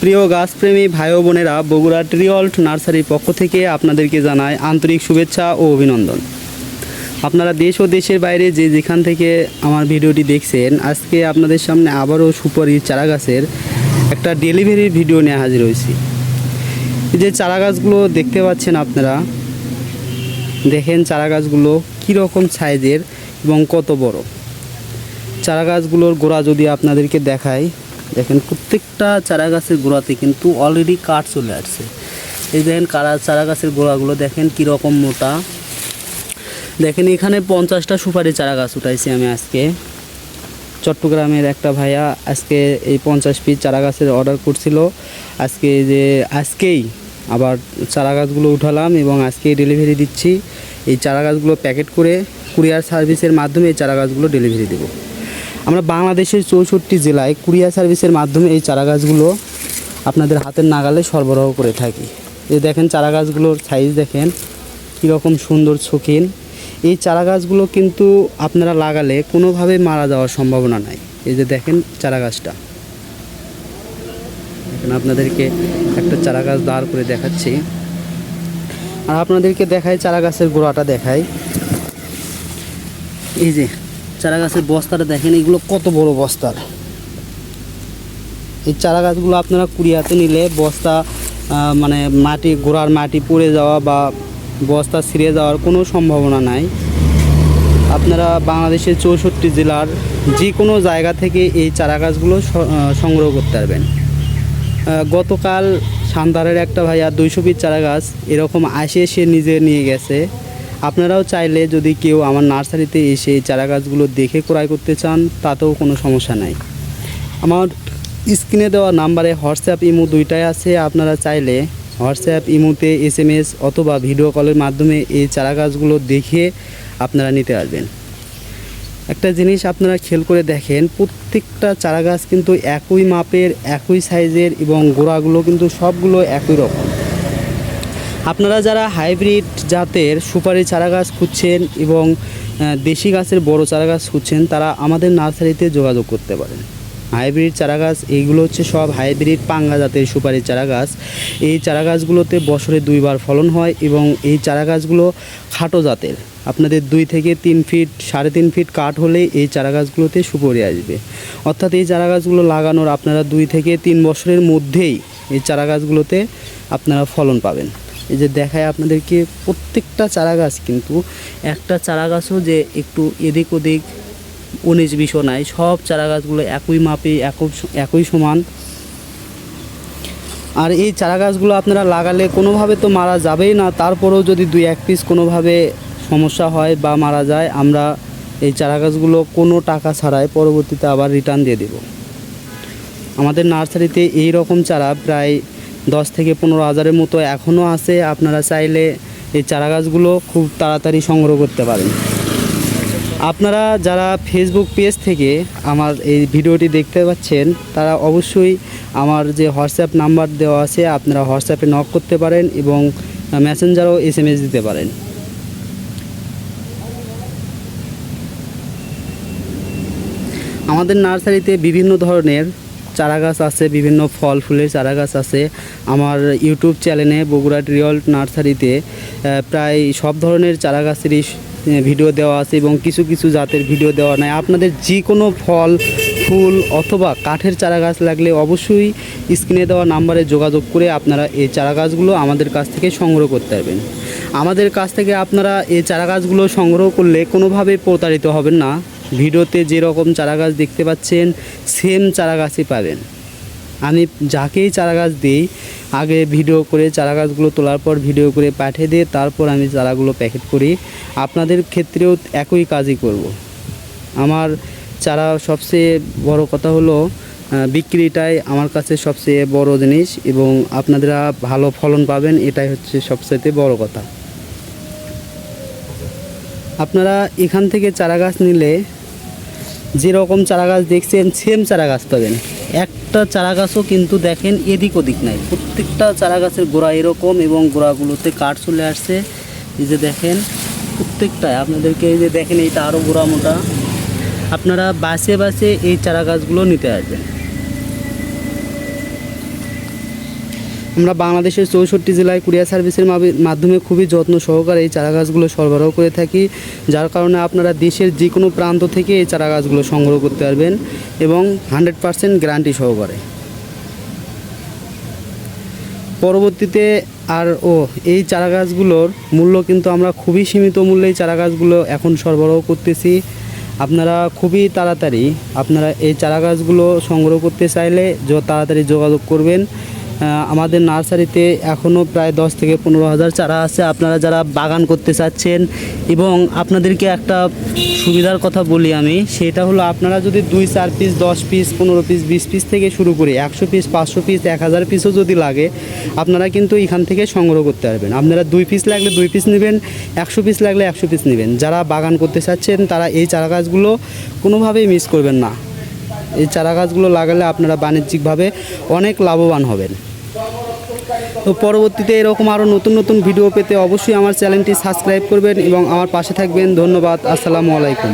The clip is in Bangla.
প্রিয় গাছপ্রেমী ভাই বোনেরা, বগুড়া ট্রিঅল্ট নার্সারির পক্ষ থেকে আপনাদেরকে জানায় আন্তরিক শুভেচ্ছা ও অভিনন্দন। আপনারা দেশ ও দেশের বাইরে যে যেখান থেকে আমার ভিডিওটি দেখছেন, আজকে আপনাদের সামনে আবারও সুপারি চারা গাছের একটা ডেলিভারির ভিডিও নিয়ে হাজির হয়েছি। যে চারা গাছগুলো দেখতে পাচ্ছেন আপনারা, দেখেন চারা গাছগুলো কীরকম সাইজের এবং কত বড়। চারা গাছগুলোর গোড়া যদি আপনাদেরকে দেখাই দেখেন, প্রত্যেকটা চারা গাছের গোড়াতে কিন্তু অলরেডি কাঠ চলে আসছে। এই দেখেন, কারা চারা গাছের গোড়াগুলো দেখেন কীরকম মোটা। দেখেন, এখানে পঞ্চাশটা সুপারি চারা গাছ উঠাইছি আমি আজকে। চট্টগ্রামের একটা ভাইয়া আজকে এই পঞ্চাশ পিস চারা গাছের অর্ডার করছিল। আজকে যে, আজকেই আবার চারা গাছগুলো উঠালাম এবং আজকেই ডেলিভারি দিচ্ছি। এই চারা গাছগুলো প্যাকেট করে কুরিয়ার সার্ভিসের মাধ্যমে এই চারা গাছগুলো ডেলিভারি দেবো। আমরা বাংলাদেশের চৌষট্টি জেলায় কুরিয়ার সার্ভিসের মাধ্যমে এই চারা গাছগুলো আপনাদের হাতের নাগালে সরবরাহ করে থাকি। এই দেখেন চারা গাছগুলোর সাইজ দেখেন, কীরকম সুন্দর শৌখিন। এই চারা গাছগুলো কিন্তু আপনারা লাগালে কোনোভাবে মারা যাওয়ার সম্ভাবনা নাই। এই যে দেখেন চারা গাছটা এখন আপনাদেরকে একটা চারা গাছ দাঁড় করে দেখাচ্ছি। আর আপনাদেরকে দেখাই চারা গাছের গোড়াটা দেখাই। এই যে চারা গাছের বস্তাটা দেখেন, এগুলো কত বড় বস্তার এই চারা গাছগুলো আপনারা কুড়িয়াতে নিলে বস্তা মানে মাটি, গোড়ার মাটি পড়ে যাওয়া বা বস্তা ছিঁড়ে যাওয়ার কোনো সম্ভাবনা নাই। আপনারা বাংলাদেশের চৌষট্টি জেলার যে কোনো জায়গা থেকে এই চারা গাছগুলো সংগ্রহ করতে পারবেন। গতকাল সান্তারের একটা ভাইয়া দুইশো পিস চারা গাছ এরকম আসে, সে নিজে নিয়ে গেছে। আপনারাও চাইলে যদি কেউ আমার নার্সারিতে এসে চারা গাছগুলো দেখে ক্রয় করতে চান, তাতেও কোনো সমস্যা নাই। আমার স্ক্রিনে দেওয়া নাম্বারে হোয়াটসঅ্যাপ ইমো দুইটাই আছে। আপনারা চাইলে হোয়াটসঅ্যাপ ইমোতে এস এম এস অথবা ভিডিও কলের মাধ্যমে এই চারা গাছগুলো দেখে আপনারা নিতে আসবেন একটা জিনিস আপনারা খেয়াল করে দেখেন, প্রত্যেকটা চারা গাছ কিন্তু একই মাপের, একই সাইজের এবং গোড়াগুলো কিন্তু সবগুলো একই রকম। আপনারা যারা হাইব্রিড জাতের সুপারি চারা গাছ খুঁজছেন এবং দেশি গাছের বড় চারা গাছ খুঁজছেন, তারা আমাদের নার্সারিতে যোগাযোগ করতে পারেন। হাইব্রিড চারা গাছ এইগুলো হচ্ছে সব হাইব্রিড পাঙ্গা জাতের সুপারি চারা গাছ এই চারা গাছগুলোতে বছরে দুইবার ফলন হয় এবং এই চারা গাছগুলো খাটো জাতের। আপনাদের দুই থেকে তিন ফিট, সাড়ে তিন ফিট কাঠ হলে এই চারা গাছগুলোতে সুপরি আসবে। অর্থাৎ এই চারা গাছগুলো লাগানোর আপনারা দুই থেকে তিন বছরের মধ্যেই এই চারা গাছগুলোতে আপনারা ফলন পাবেন। এই যে দেখায় আপনাদেরকে প্রত্যেকটা চারা গাছ কিন্তু একটা চারা গাছও যে একটু এদিক ওদিক উনিশ বিশও নাই, সব চারা গাছগুলো একই মাপে, একই একই সমান। আর এই চারা গাছগুলো আপনারা লাগালে কোনোভাবে তো মারা যাবেই না, তারপরেও যদি দুই এক পিস কোনোভাবে সমস্যা হয় বা মারা যায়, আমরা এই চারা গাছগুলো কোনো টাকা ছাড়াই পরবর্তীতে আবার রিটার্ন দিয়ে দেব। আমাদের নার্সারিতে এই রকম চারা প্রায় দশ থেকে পনেরো হাজারের মতো এখনও আছে। আপনারা চাইলে এই চারা গাছগুলো খুব তাড়াতাড়ি সংগ্রহ করতে পারেন। আপনারা যারা ফেসবুক পেজ থেকে আমার এই ভিডিওটি দেখতে পাচ্ছেন, তারা অবশ্যই আমার যে হোয়াটসঅ্যাপ নাম্বার দেওয়া আছে, আপনারা হোয়াটসঅ্যাপে নক করতে পারেন এবং মেসেঞ্জারও এস দিতে পারেন। আমাদের নার্সারিতে বিভিন্ন ধরনের চারা গাছ আছে, বিভিন্ন ফল, ফুলের চারা গাছ আছে। আমার ইউটিউব চ্যানেলে বগুড়া রিয়ল নার্সারিতে প্রায় সব ধরনের চারা গাছেরই ভিডিও দেওয়া আছে এবং কিছু কিছু জাতের ভিডিও দেওয়া নাই। আপনাদের যে কোনো ফল, ফুল অথবা কাঠের চারা গাছ লাগলে অবশ্যই স্ক্রিনে দেওয়া নাম্বারে যোগাযোগ করে আপনারা এই চারা গাছগুলো আমাদের কাছ থেকে সংগ্রহ করতে পারবেন। আমাদের কাছ থেকে আপনারা এই চারা গাছগুলো সংগ্রহ করলে কোনোভাবে প্রতারিত হবেন না। ভিডিওতে যেরকম চারা গাছ দেখতে পাচ্ছেন সেম চারা গাছই পাবেন। আমি যাকেই চারা গাছ দিই, আগে ভিডিও করে চারা গাছগুলো তোলার পর ভিডিও করে পাঠিয়ে দিয়ে তারপর আমি চারাগুলো প্যাকেট করি। আপনাদের ক্ষেত্রেও একই কাজই করব। আমার চারা সবচেয়ে বড় কথা হলো বিক্রিটাই আমার কাছে সবচেয়ে বড় জিনিস এবং আপনারা ভালো ফলন পাবেন, এটাই হচ্ছে সবচেয়ে বড় কথা। আপনারা এখান থেকে চারা গাছ নিলে যেরকম চারা গাছ দেখছেন সেম চারা গাছ পাবেন। একটা চারা গাছও কিন্তু দেখেন এদিক ওদিক নাই। প্রত্যেকটা চারা গাছের গোড়া এরকম এবং গোড়াগুলোতে কাঠ চলে আসছে। এই যে দেখেন প্রত্যেকটায় আপনাদেরকে এই যে দেখেন, এইটা আরও গোড়া মোটা। আপনারা বাসে বাসে এই চারা গাছগুলো নিতে আসবেন। আমরা বাংলাদেশের চৌষট্টি জেলায় কুরিয়ার সার্ভিসের মাধ্যমে খুবই যত্ন সহকারে এই চারা গাছগুলো সরবরাহ করে থাকি, যার কারণে আপনারা দেশের যে কোনো প্রান্ত থেকে এই চারা গাছগুলো সংগ্রহ করতে পারবেন এবং হান্ড্রেড পারসেন্ট গ্যারান্টি সহকারে। পরবর্তীতে আর, ও, এই চারা গাছগুলোর মূল্য কিন্তু আমরা খুবই সীমিত মূল্যে এই চারা গাছগুলো এখন সরবরাহ করতেছি। আপনারা খুবই তাড়াতাড়ি আপনারা এই চারা গাছগুলো সংগ্রহ করতে চাইলে তাড়াতাড়ি যোগাযোগ করবেন। আমাদের নার্সারিতে এখনও প্রায় দশ থেকে পনেরো হাজার চারা আছে। আপনারা যারা বাগান করতে চাচ্ছেন এবং আপনাদেরকে একটা সুবিধার কথা বলি আমি, সেটা হলো আপনারা যদি দুই, চার পিস দশ পিস পনেরো পিস বিশ পিস থেকে শুরু করে একশো পিস পাঁচশো পিস এক হাজার পিসও যদি লাগে, আপনারা কিন্তু এখান থেকে সংগ্রহ করতে পারবেন। আপনারা দুই পিস লাগলে দুই পিস নেবেন, একশো পিস লাগলে একশো পিস নেবেন। যারা বাগান করতে চাচ্ছেন, তারা এই চারা গাছগুলো কোনোভাবেই মিস করবেন না। এই চারা গাছগুলো লাগালে আপনারা বাণিজ্যিকভাবে অনেক লাভবান হবেন। তো পরবর্তীতে এরকম আরও নতুন নতুন ভিডিও পেতে অবশ্যই আমার চ্যানেলটি সাবস্ক্রাইব করবেন এবং আমার পাশে থাকবেন। ধন্যবাদ। আসসালামু আলাইকুম।